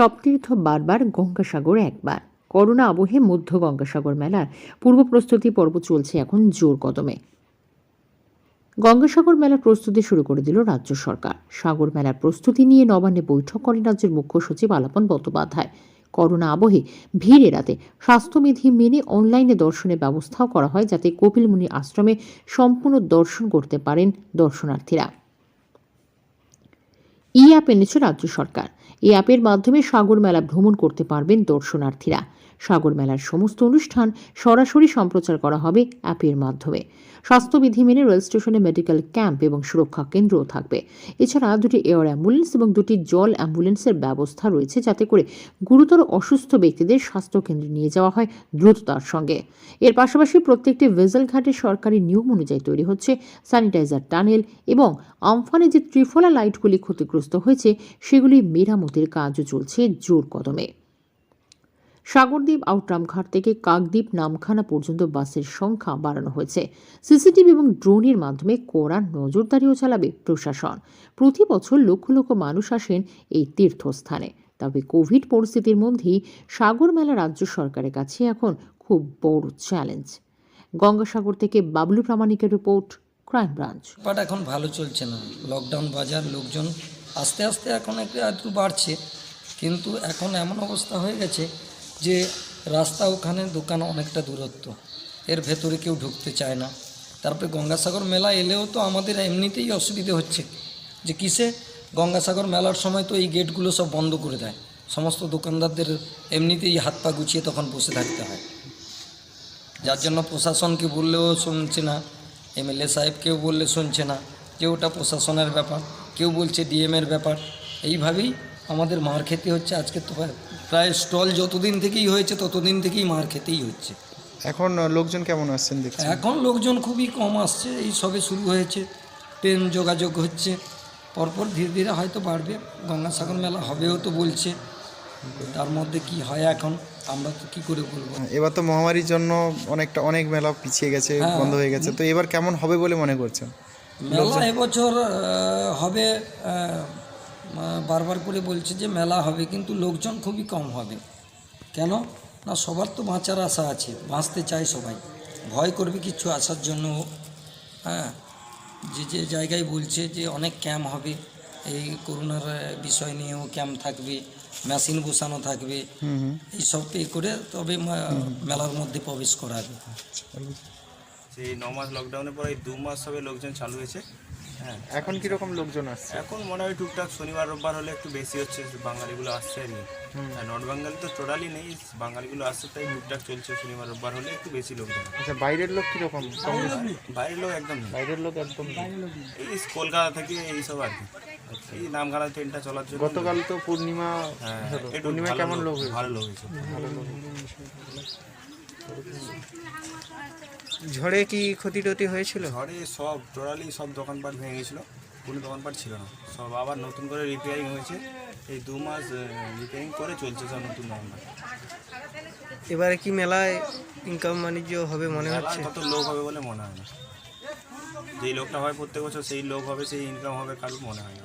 সপ্তীর্থ বারবার গঙ্গাসাগর একবার। করোনা আবহে মধ্য গঙ্গাসাগর মেলার পূর্ব প্রস্তুতি পর্ব চলছে এখন জোর কদমে। গঙ্গাসাগর মেলার প্রস্তুতি শুরু করে দিল রাজ্য সরকার। সাগর মেলার প্রস্তুতি নিয়ে নবান্নে বৈঠক করেন রাজ্যের মুখ্য সচিব আলাপন বন্দ্যোপাধ্যায়। করোনা আবহে ভিড় এড়াতে স্বাস্থ্যবিধি মেনে অনলাইনে দর্শনের ব্যবস্থাও করা হয় যাতে কপিলমুনি আশ্রমে সম্পূর্ণ দর্শন করতে পারেন দর্শনার্থীরা। ই অ্যাপ এনেছে রাজ্য সরকার। এই অ্যাপের মাধ্যমে সাগর মেলা ভ্রমণ করতে পারবেন দর্শনার্থীরা। সাগর মেলার সমস্ত অনুষ্ঠান সরাসরি সম্প্রচার করা হবে অ্যাপের মাধ্যমে। স্বাস্থ্যবিধি মেনে রেল স্টেশনে মেডিকেল ক্যাম্প এবং সুরক্ষা কেন্দ্রও থাকবে। এছাড়া দুটি এয়ার অ্যাম্বুলেন্স এবং দুটি জল অ্যাম্বুলেন্সের ব্যবস্থা রয়েছে যাতে করে গুরুতর অসুস্থ ব্যক্তিদের স্বাস্থ্যকেন্দ্রে নিয়ে যাওয়া হয় দ্রুততার সঙ্গে। এর পাশাপাশি প্রত্যেকটি ভেজেল ঘাটে সরকারি নিয়ম অনুযায়ী তৈরি হচ্ছে স্যানিটাইজার টানেল এবং আমফানে যে ত্রিফলা লাইটগুলি ক্ষতিগ্রস্ত হয়েছে, সেগুলি মেরামতির কাজও চলছে জোর কদমে। সাগরদ্বীপ আউটরামঘাট থেকে কাকদ্বীপ নামখানা পর্যন্ত বাসের সংখ্যা বাড়ানো হয়েছে। সিসিটিভি এবং ড্রোনের মাধ্যমে কড়া নজরদারিও চালাবে প্রশাসন। প্রতি বছর লক্ষ লক্ষ মানুষ আসেন এই তীর্থস্থানে। তবে কোভিড পরিস্থিতির মধ্যেই সাগর মেলা রাজ্য সরকারের কাছে এখন খুব বড় চ্যালেঞ্জ। গঙ্গাসাগর থেকে বাবলু প্রামাণিকের রিপোর্ট, ক্রাইম ব্রাঞ্চ। বাট এখন ভালো চলছে না। লকডাউন বাজার, লোকজন আস্তে আস্তে এখন একটু বাড়ছে। কিন্তু এখন এমন অবস্থা হয়ে গেছে যে রাস্তা ওখানে দোকান অনেকটা দূরত্ব। এর ভেতরে কেউ ঢুকতে চায় না। তারপরে গঙ্গাসাগর মেলা এলেও তো আমাদের এমনিতেই অসুবিধে হচ্ছে যে কিসে? গঙ্গাসাগর মেলার সময় তো এই গেটগুলো সব বন্ধ করে দেয়। সমস্ত দোকানদারদের এমনিতেই হাত পা গুছিয়ে তখন বসে থাকতে হয়। যার জন্য প্রশাসনকে বললেও শুনছে না, এমএলএ সাহেবকেও বললে শুনছে না ওটা প্রশাসনের ব্যাপার, কেউ বলছে ডিএমের ব্যাপার। এইভাবেই আমাদের মার খেতে হচ্ছে আজকে তো প্রায়- স্টল যতদিন থেকেই হয়েছে ততদিন থেকেই মার খেতেই হচ্ছে। এখন লোকজন কেমন আসছেন দেখছি? এখন লোকজন খুবই কম আসছে এই সবে শুরু হয়েছে। ট্রেন যোগাযোগ হচ্ছে পরপর ধীরে ধীরে হয়তো বাড়বে। গঙ্গাসাগর মেলা হবেও তো বলছে। তার মধ্যে কি হয় এখন আমরা তো কী করে বলব? এবার তো মহামারীর জন্য অনেকটা অনেক মেলা পিছিয়ে গেছে হ্যাঁ। বন্ধ হয়ে গেছে। তো এবার কেমন হবে বলে মনে করছেন মেলা এবছর হবে বারবার করে বলছে যে মেলা হবে কিন্তু লোকজন খুবই কম হবে। কেন? না সবার তো বাঁচার আশা আছে বাঁচতে চায় সবাই। ভয় করবে কিছু আসার জন্য। হ্যাঁ যে যে জায়গায় বলছে যে অনেক ক্যাম্প হবে এই করোনার বিষয় নিয়েও ক্যাম্প থাকবে মেশিন বসানো থাকবে। এইসব পে করে তবে মেলার মধ্যে প্রবেশ করাবে সেই ন মাস লকডাউনের পরে এই দু মাস হবে লোকজন চালু হয়েছে। হ্যাঁ। এখন কীরকম লোকজন আসছে? এখন মনে হয় টুকটাক শনিবার রোববার হলে একটু বেশি হচ্ছে বাঙালিগুলো আসছে আর কি। আর নর্থ বেঙ্গল তো টোটালি নেই বাঙালিগুলো আসছে তাই টুকটাক চলছে শনিবার রোববার হলে একটু বেশি লোকজন। আচ্ছা বাইরের লোক কীরকম? বাইরের লোক একদম নেই। বাইরের লোক একদম এই কলকাতা থেকে এইসব আর কি। এই নামখানা ট্রেনটা চলার জন্য গতকাল তো পূর্ণিমা হ্যাঁ হলো। একটু পূর্ণিমা ভালো কেমন লোক হয়েছে? ভালো লোক হয়েছে। ঝড়ে কি ক্ষতি টতি হয়েছিল? ঝড়ে সব টোটালি সব দোকানপাট ভেঙে গেছিল। কোনো দোকানপাট ছিল না। সব আবার নতুন করে রিপেয়ারিং হয়েছে। এই দু মাস রিপেয়ারিং করে চলছে সব নতুন দোকানপাট। এবারে কি মেলায় ইনকাম বাণিজ্য হবে মনে হচ্ছে? তত লোক হবে বলে মনে হয় না। যেই লোকটা হয় প্রত্যেক বছর সেই লোক হবে সেই ইনকাম হবে কারোর মনে হয় না।